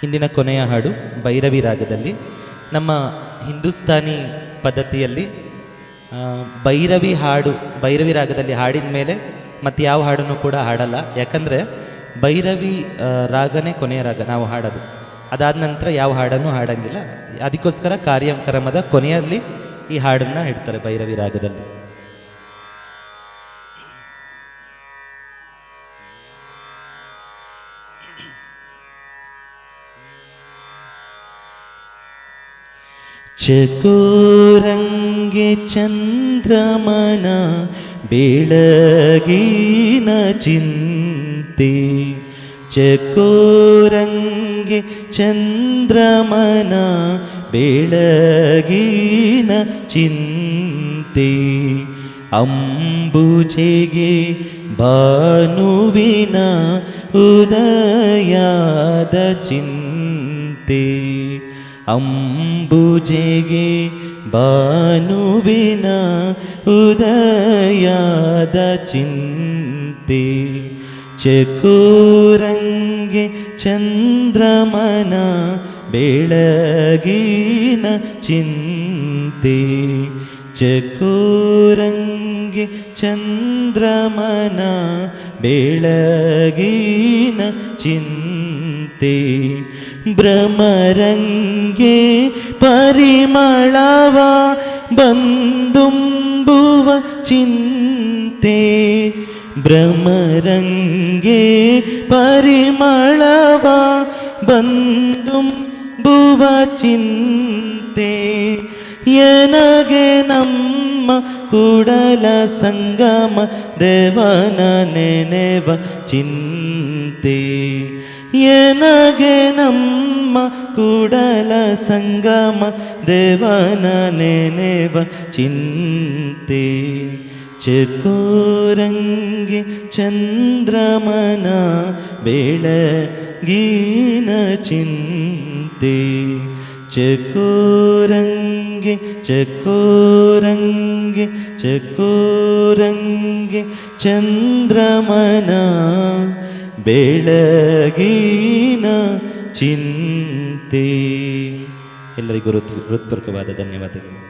ಹಿಂದಿನ ಕೊನೆಯ ಹಾಡು ಭೈರವಿ ರಾಗದಲ್ಲಿ. ನಮ್ಮ ಹಿಂದೂಸ್ತಾನಿ ಪದ್ಧತಿಯಲ್ಲಿ ಭೈರವಿ ಹಾಡು, ಭೈರವಿ ರಾಗದಲ್ಲಿ ಹಾಡಿದ ಮೇಲೆ ಮತ್ತು ಯಾವ ಹಾಡನ್ನು ಕೂಡ ಹಾಡಲ್ಲ. ಯಾಕಂದರೆ ಭೈರವಿ ರಾಗನೇ ಕೊನೆಯ ರಾಗ ನಾವು ಹಾಡೋದು. ಅದಾದ ನಂತರ ಯಾವ ಹಾಡನ್ನು ಹಾಡಂಗಿಲ್ಲ. ಅದಕ್ಕೋಸ್ಕರ ಕಾರ್ಯಕ್ರಮದ ಕೊನೆಯಲ್ಲಿ ಈ ಹಾಡನ್ನು ಇಡ್ತಾರೆ ಭೈರವಿ ರಾಗದಲ್ಲಿ. ಚಕೋರಂಗೆ ಚಂದ್ರಮನ ಬೆಳಗಿನ ಚಿಂತೆ. ಚಕೋರಂಗೆ ಚಂದ್ರಮನ ಬೆಳಗಿನ ಚಿಂತೆ. ಅಂಬುಜೆಗೆ ಭಾನುವಿನ ಉದಯದ ಚಿಂತೆ. ಅಂಬುಜೆಗೆ ಬಾನುವಿನ ಉದಯದ ಚಿಂತೆ. ಚಕೋರಂಗೆ ಚಂದ್ರಮನ ಬೆಳಗಿನ ಚಿಂತೆ. ಚಕೋರಂಗೆ ಚಂದ್ರಮನ ಬೆಳಗಿನ ಚಿಂತೆ. ಭ್ರಮರಂಗೆ ಪರಿಮಳವ ಬಂದುಂಬುವ ಚಿಂತೆ ಭ್ರಮರಂಗೆ ಪರಿಮಳವ ಬಂದುಂಬುವ ಚಿಂತೆ ಎನಗೆ ನಮ್ಮ ಕೂಡಲ ಸಂಗಮ ದೇವನ ನೆನೆವ ಚಿಂತೆ ಎನಗೆ ನಮ್ಮ ಕೂಡಲ ಸಂಗಮ ದೇವನ ನೆನೆವ ಚಿಂತೆ ಚಕೋರಂಗೆ ಚಂದ್ರಮನ ಬೆಳಗಿನ ಚಿಂತೆ ಚಕೋರಂಗೆ ಚಕೋರಂಗೆ ಚಕೋರಂಗೆ ಚಂದ್ರಮನ ಬೆಳಗಿನ ಚಿಂತೆ. ಎಲ್ಲರಿಗೂ ಹೃತ್ ಹೃತ್ಪೂರ್ವಕವಾದ ಧನ್ಯವಾದಗಳು.